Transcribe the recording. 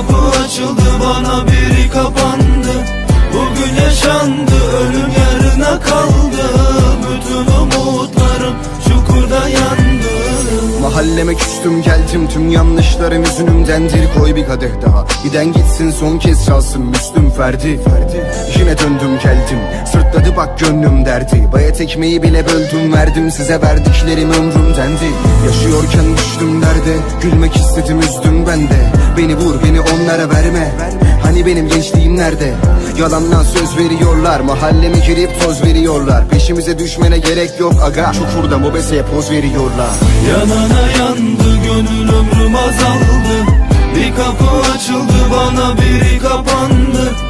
kapı açıldı bana biri kapandı. Bugün yaşandı ölüm yarına kaldı. Bütün umutlarım çukurda yandı. Mahalleme küstüm geldim. Tüm yanlışlarım yüzünümdendir. Koy bir kadeh daha. Giden gitsin son kez çalsın. Müslüm Ferdi Ferdi. Yine döndüm geldim. Sırtladı bak gönlüm derdi. Bayat ekmeği bile böldüm verdim size verdiklerim ömrümdendi Yaşıyorken düştüm derde gülmek istedim üzdüm ben de. Beni vur beni onlara verme. Hani benim gençliğim nerede? Yalandan söz veriyorlar Mahalleme girip toz veriyorlar. Peşimize düşmene gerek yok aga Çukurda mobeseye poz veriyorlar. Yanana yandı gönül ömrüm azaldı. Bir kapı açıldı bana biri kapandı